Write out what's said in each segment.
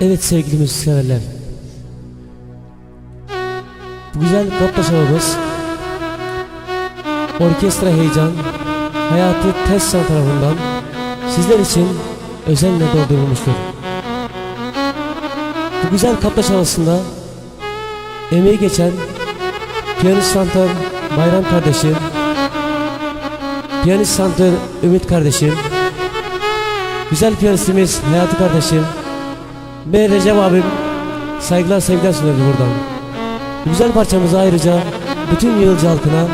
Evet sevgili müzikseverler. Bu güzel kapta şovumuz Orkestra Heyecan Hayati Tessan tarafından sizler için özenle doldurulmuştur. Bu güzel kapta şovasında emeği geçen piyanist santör Bayram kardeşim, piyanist santör Ümit kardeşim, güzel piyanistimiz Hayati kardeşim, ve Recep abim saygılar sevgiler sunuyoruz buradan. Bu güzel parçamızı ayrıca bütün Yığılcı halkına,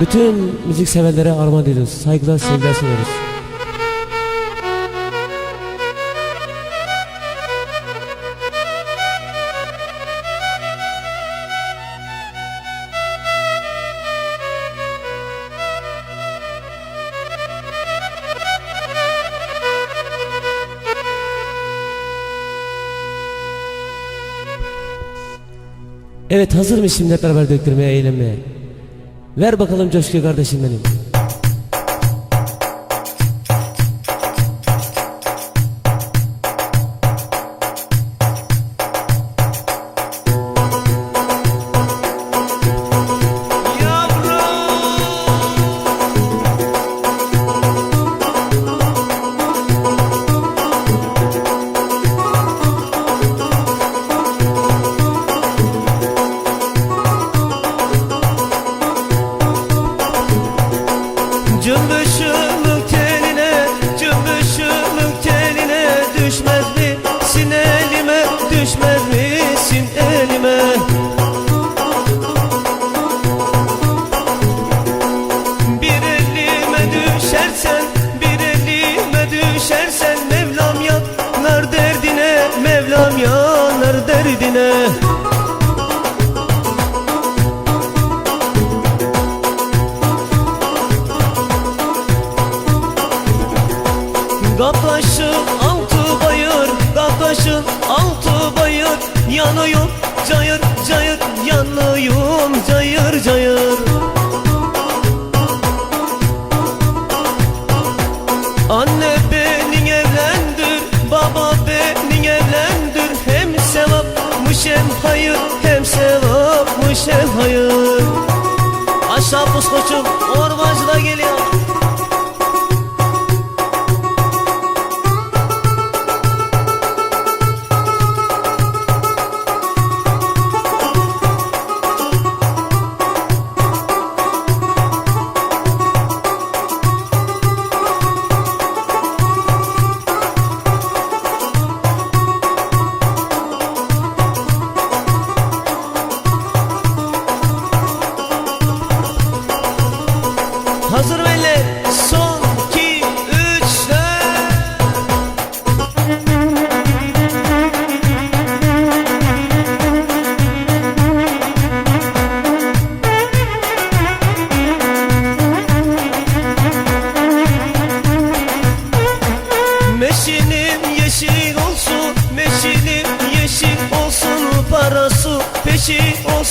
bütün müzik severlere armağan ediyoruz. Saygılar sevgiler sunuyoruz. Evet hazır mıyız şimdi hep beraber döktürmeye, eğlenmeye? Ver bakalım coşkuyu kardeşim benim. Yanıyorum cayır cayır, yanıyorum cayır cayır. Anne beni evlendir, baba beni evlendir. Hem sevapmış hem hayır, hem sevapmış hem hayır. Aşağı pus koçum, ormancı da geliyor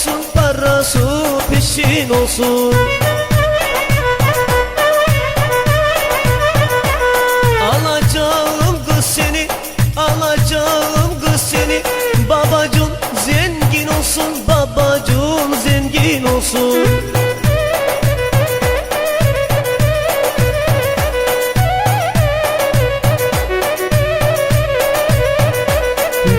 olsun, parası peşin olsun. Alacağım kız seni, alacağım kız seni. Babacım zengin olsun, babacım zengin olsun.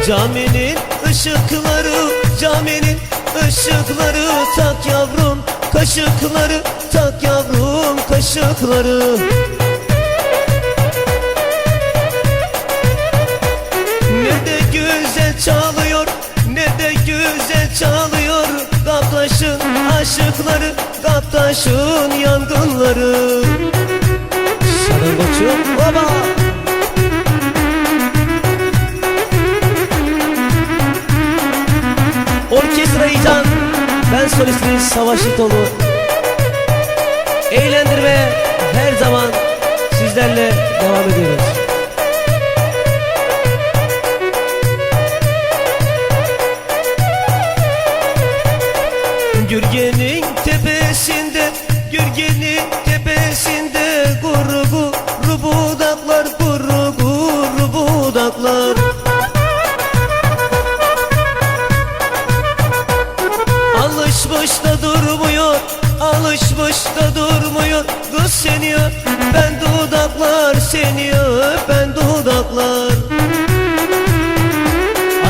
Caminin ışıkları, caminin ışıkları Tak yavrum kaşıkları, tak yavrum kaşıkları. Ne de güzel çalıyor, ne de güzel çalıyor. Kaptaşın aşıkları, kaptaşın yangınları. Koçum, baba İcan, ben solistiniz Savaş Yitoğlu Eğlendirmeye her zaman sizlerle devam ediyoruz. Gürgenin tepesinde, Gürgenin tepesinde Da durmuyor Kız seni öpen dudaklar Seni öpen dudaklar.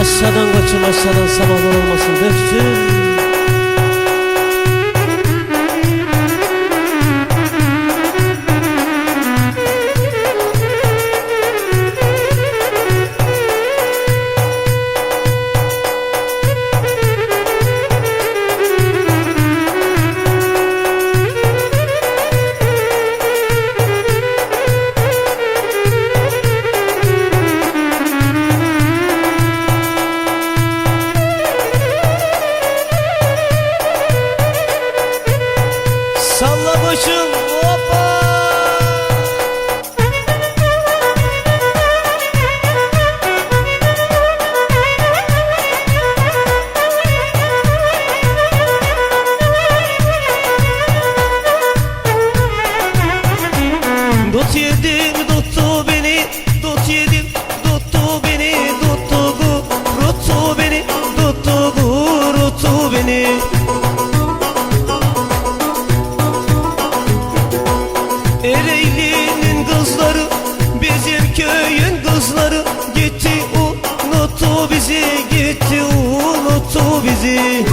Aşağıdan koçum aşağıdan sabahlar olmasın. Döksün Dut yedim Ereğli'nin kızları Bizim köyün kızları. Gitti unuttu bizi Gitti unuttu bizi.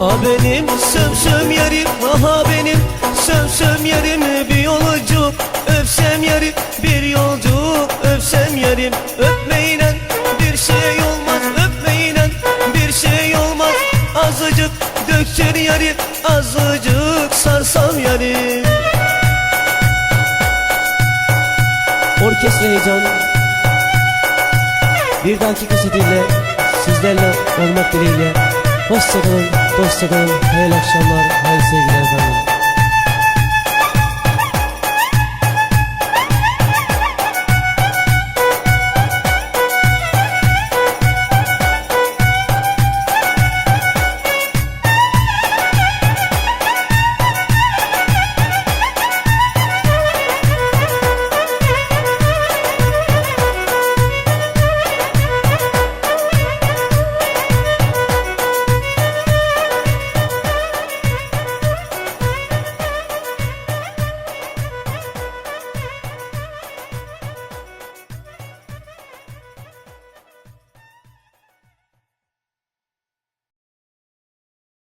A benim sömsöm yarim Aha benim sömsöm yarim Bir yolcu öpsem yarim Bir yolcu öpsem yarim Öpmeyle bir şey olmaz Azıcık döktür yarim Azıcık sarsam yarim Orkestra heyecan Bir dahaki kasetiyle Sizlerle olmak dileğiyle. Hoşçakalın, hoşçakalın Hayırlı akşamlar, hayırlı sevgiler efendim